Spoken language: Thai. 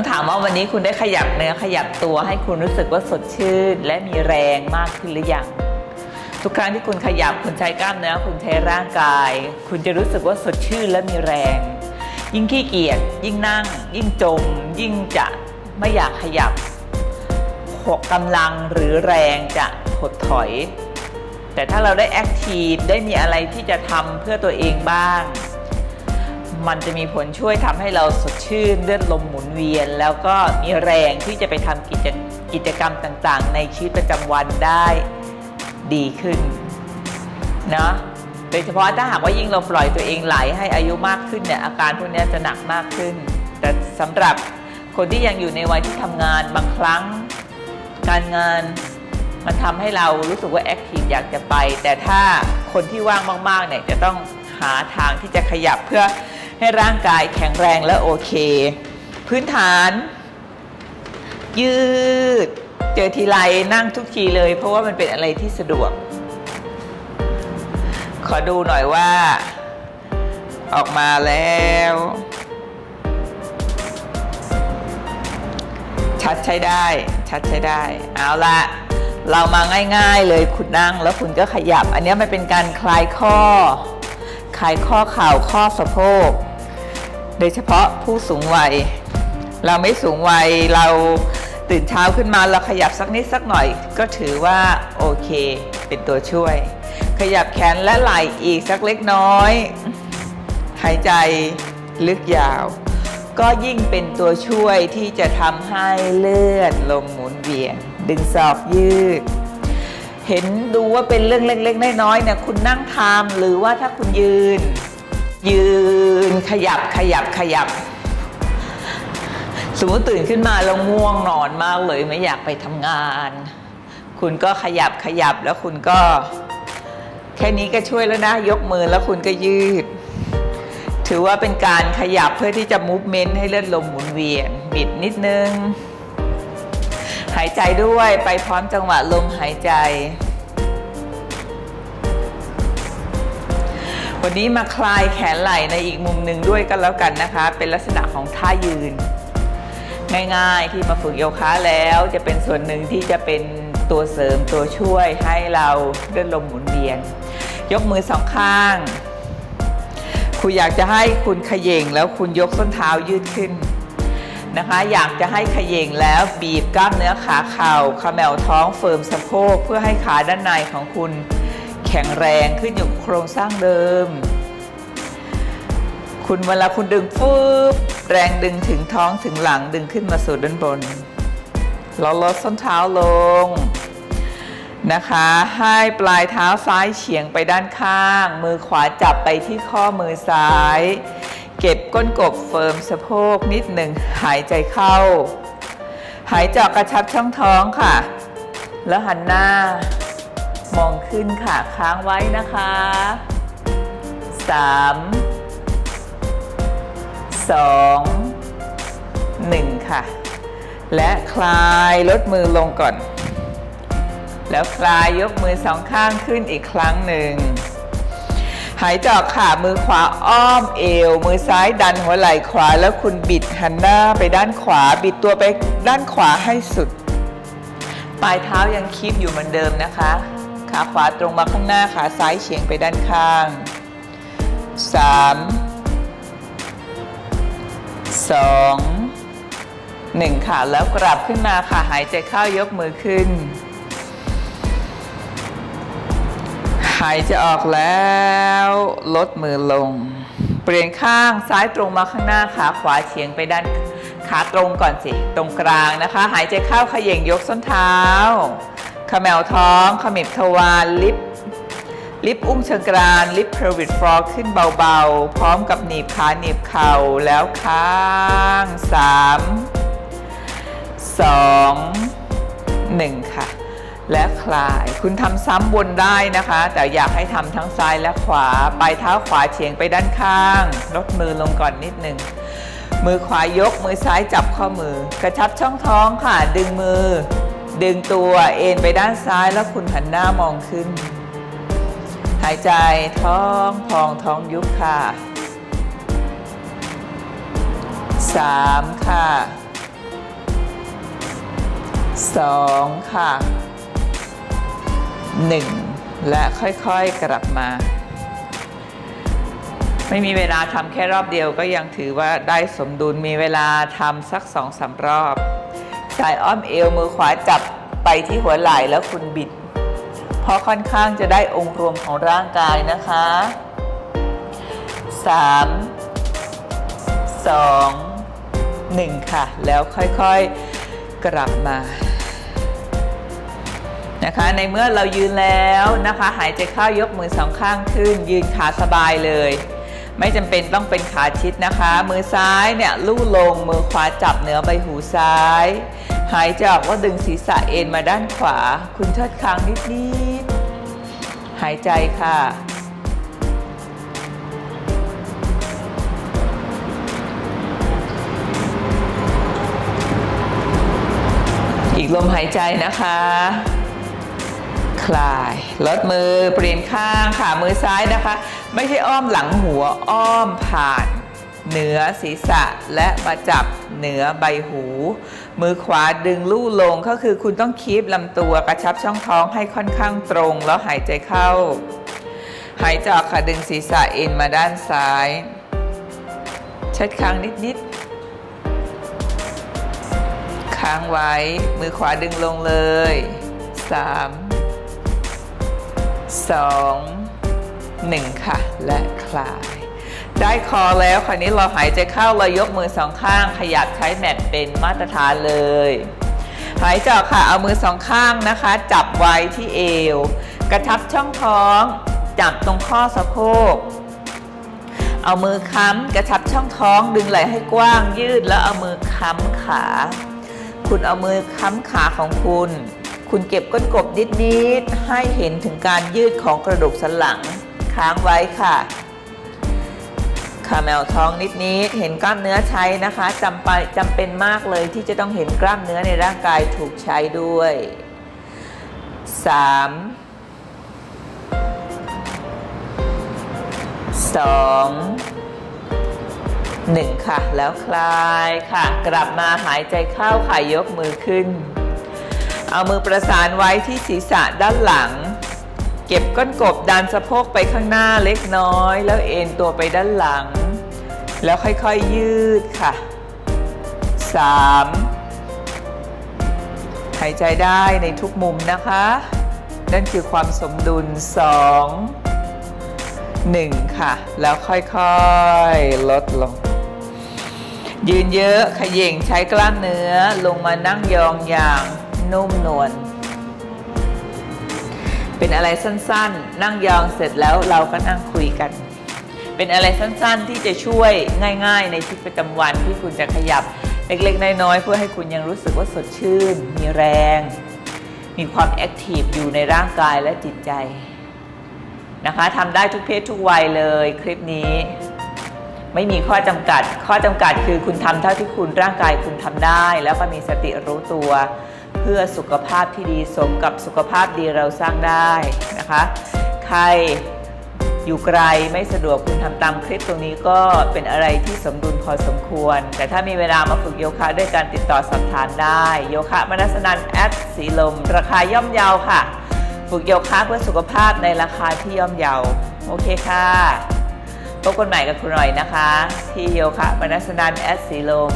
ต้องถามว่าวันนี้คุณได้ขยับเนื้อขยับตัวให้คุณรู้สึกว่าสดชื่น และมีแรงมากขึ้นหรือยังทุกครั้งที่คุณขยับคุณใช้กล้ามเนื้อคุณใช้ร่างกาย คุณจะรู้สึกว่าสดชื่นและมีแรง ยิ่งขี้เกียจยิ่งนั่ง ยิ่งจม ยิ่งจะไม่อยากขยับหกกำลังหรือแรงจะถดถอย แต่ถ้าเราได้แอคทีฟได้มีอะไรที่จะทำเพื่อตัวเองบ้าง มันจะมีผลช่วยทำให้เราสดชื่นเลือดลมหมุนเวียน แล้วก็มีแรงที่จะไปทำกิจกิจกรรมต่างๆ ในชีวิตประจำวันได้ดีขึ้นเนาะโดยเฉพาะถ้าหากว่ายิ่งเราปล่อยตัวเองไหลให้อายุมากขึ้นเนี่ยอาการพวกนี้จะหนักมากขึ้น แต่สำหรับคนที่ยังอยู่ในวัยที่ทำงานบางครั้ง การงานมันทำให้เรารู้สึกว่าแอคทีฟอยากจะไป แต่ถ้าคนที่ว่างมากๆเนี่ยจะต้องหาทางที่จะขยับเพื่อ ให้ร่างกายแข็งแรงและโอเค พื้นฐาน ยืด เจอทีไรนั่งทุกทีเลย เพราะว่ามันเป็นอะไรที่สะดวก ขอดูหน่อยว่า ออกมาแล้วชัดใช้ได้ ชัดใช้ได้ เอาละเรามาง่าย ๆ เลยคุณนั่งแล้วคุณก็ขยับ อันนี้มันเป็นการคลายข้อ คลายข้อเข่าข้อสะโพก โดยเฉพาะผู้สูงวัย เราไม่สูงวัยเราตื่นเช้าขึ้นมาเราขยับสักนิดสักหน่อย ก็ถือว่าโอเคเป็นตัวช่วย ขยับแขนและไหล่อีกสักเล็กน้อย หายใจลึกยาว ก็ยิ่งเป็นตัวช่วยที่จะทำให้เลือดลมหมุนเวียน ดึงศอกยืด เห็นดูว่าเป็นเรื่องเล็กๆน้อยๆเนี่ยคุณนั่งทำหรือว่าถ้าคุณยืน ยืนขยับขยับขยับ สมมติตื่นขึ้นมาแล้วง่วงนอนมากเลยไม่อยากไปทำงาน คุณก็ขยับขยับแล้วคุณก็ แค่นี้ก็ช่วยแล้วนะ ยกมือแล้วคุณก็ยืด ถือว่าเป็นการขยับเพื่อที่จะมูฟเมนต์ให้เลือดลมหมุนเวียน บิดนิดนึง หายใจด้วยไปพร้อมจังหวะลมหายใจ วันนี้มาคลายแขนไหล่ในอีกมุมหนึ่งด้วยกันแล้วกันนะคะ เป็นลักษณะของท่ายืน ง่ายๆที่มาฝึกโยคะแล้วจะเป็นส่วนหนึ่งที่จะเป็นตัวเสริมตัวช่วยให้เราเลือดลมหมุนเวียน ยกมือสองข้างครูอยากจะให้คุณขย่งแล้วคุณยกส้นเท้ายืดขึ้นนะคะ อยากจะให้ขย่งแล้วบีบกล้ามเนื้อขาเข่าขมแมวท้องเฟิร์มสะโพกเพื่อให้ขาด้านในของคุณ แข็งแรงขึ้นอยู่โครงสร้างเดิม คุณเวลาคุณดึงฟืบแรงดึงถึงท้องถึงหลังดึงขึ้นมาสู่ด้านบน เราลดส้นเท้าลงนะคะ ให้ปลายเท้าซ้ายเฉียงไปด้านข้าง มือขวาจับไปที่ข้อมือซ้าย เก็บก้นกบเฟิร์มสะโพกนิดหนึ่งหายใจเข้า หายใจอกกระชับช่องท้องค่ะ แล้วหันหน้า มองขึ้นค่ะ ค้างไว้นะคะ สามสองหนึ่งค่ะ และคลายลดมือลงก่อน แล้วคลายยกมือสองข้างขึ้นอีกครั้งหนึ่งหายใจออกค่ะมือขวาอ้อมเอว มือซ้ายดันหัวไหล่ขวาแล้วคุณบิดหันหน้าไปด้านขวา บิดตัวไปด้านขวาให้สุด ปลายเท้ายังคีบอยู่เหมือนเดิมนะคะ ขาขวาตรงมาข้างหน้าขาซ้ายเฉียงไปด้านข้าง 3 2 1 ค่ะ แล้วกลับขึ้นมาค่ะ หายใจเข้ายกมือขึ้น หายใจออกแล้วลดมือลง เปลี่ยนข้างซ้ายตรงมาข้างหน้าขาขวาเฉียงไปด้านขาตรงก่อนสิ ตรงกลางนะคะ หายใจเข้าเขย่งยกส้นเท้า ขมวท้องขมิบทวารลิฟต์ลิฟต์อุ้งเชิงกรานลิฟต์เพลวิดฟลอร์ขึ้นเบาๆ พร้อมกับหนีบขาหนีบเข่าแล้วค้าง3 2 1ค่ะ และคลาย คุณทำซ้ำวนได้นะคะ แต่อยากให้ทำทั้งซ้ายและขวาปลายเท้าขวาเฉียงไปด้านข้างลดมือลงก่อนนิดหนึ่งมือขวายกมือซ้ายจับข้อมือกระชับช่องท้องค่ะ ดึงมือ ดึงตัวเอ็นไปด้านซ้ายแล้วคุณหันหน้ามองขึ้น หายใจท้องพองท้องยุบค่ะสามค่ะสองค่ะหนึ่งและค่อยๆกลับมา ไม่มีเวลาทำแค่รอบเดียวก็ยังถือว่าได้สมดุลมีเวลาทำสักสองสามรอบ สายอ้อมเอวมือขวาจับไปที่หัวไหล่แล้วคุณบิด เพราะค่อนข้างจะได้องค์รวมของร่างกายนะคะ 3 2 1 ค่ะ แล้วค่อยๆกลับมานะคะในเมื่อเรายืนแล้วนะคะ หายใจเข้ายกมือสองข้างขึ้น ยืนขาสบายเลย ไม่จำเป็นต้องเป็นขาชิดนะคะ มือซ้ายเนี่ยลู่ลงมือขวาจับเหนือใบหูซ้าย หายใจออกว่าดึงศีรษะเอ็นมาด้านขวา คุณเชิดคางนิดๆหายใจค่ะอีกลมหายใจนะคะ คลาย ลดมือเปลี่ยนข้างค่ะมือซ้ายนะคะ ไม่ใช่อ้อมหลังหัวอ้อมผ่าน เหนือศีรษะและมาจับเหนือใบหู มือขวาดึงลู่ลงก็คือคุณต้องคีบลำตัวกระชับช่องท้องให้ค่อนข้างตรง แล้วหายใจเข้า หายใจออกค่ะดึงศีรษะเอ็นมาด้านซ้าย เช็ดค้างนิดๆค้างไว้ มือขวาดึงลงเลย 3 2 1 ค่ะ และคลาย ได้คอแล้วคราวนี้เราหายใจเข้าเรายกมือสองข้าง ขยับใช้แมทเป็นมาตรฐานเลย หายใจออกค่ะ เอามือสองข้างนะคะ จับไว้ที่เอว กระชับช่องท้อง จับตรงข้อสะโพกเอามือค้ำกระชับช่องท้องดึงไหล่ให้กว้างยืดแล้วเอามือค้ำขา คุณเอามือค้ำขาของคุณ คุณเก็บก้นกบนิดๆให้เห็นถึงการยืดของกระดูกสันหลังค้างไว้ค่ะขาแมวท้องนิดๆเห็นกล้ามเนื้อใช้นะคะจำไปจำเป็นมากเลยที่จะต้องเห็นกล้ามเนื้อในร่างกายถูกใช้ด้วย 3 2 1 ค่ะ แล้วคลายค่ะ กลับมาหายใจเข้าค่ะยกมือขึ้น เอามือประสานไว้ที่ศีรษะด้านหลัง เก็บก้นกบดันสะโพกไปข้างหน้าเล็กน้อย แล้วเอ็นตัวไปด้านหลัง แล้วค่อยๆยืดค่ะ 3 หายใจได้ในทุกมุมนะคะ นั่นคือความสมดุล 2 1 ค่ะ แล้วค่อยๆลดลงยืนเยอะขย่งใช้กล้ามเนื้อลงมานั่งยองอย่าง นุ่มนวลเป็นอะไรสั้นๆ นั่งยองเสร็จแล้วเราก็นั่งคุยกัน เป็นอะไรสั้นๆ ที่จะช่วยง่ายๆ ในชีวิตประจำวันที่คุณจะขยับเล็กๆ น้อยๆ เพื่อให้คุณยังรู้สึกว่าสดชื่น มีแรง มีความแอคทีฟอยู่ในร่างกายและจิตใจนะคะทำได้ทุกเพศทุกวัยเลยคลิปนี้ ไม่มีข้อจำกัด ข้อจำกัดคือคุณทำเท่าที่คุณร่างกายคุณทำได้ แล้วก็มีสติรู้ตัว เพื่อสุขภาพที่ดีสมกับสุขภาพดีเราสร้างได้นะคะ ใครอยู่ไกลไม่สะดวกคุณทำตามคลิปตรงนี้ก็เป็นอะไรที่สมดุลพอสมควร แต่ถ้ามีเวลามาฝึกโยคะด้วยการติดต่อสอบถามได้ โยคะมนัสนันแอดสีลม ราคาย่อมเยาวค่ะ ฝึกโยคะเพื่อสุขภาพในราคาที่ย่อมเยาวโอเคค่ะพบกันใหม่กับคุณหน่อยนะคะ ที่โยคะมนัสนันแอดสีลม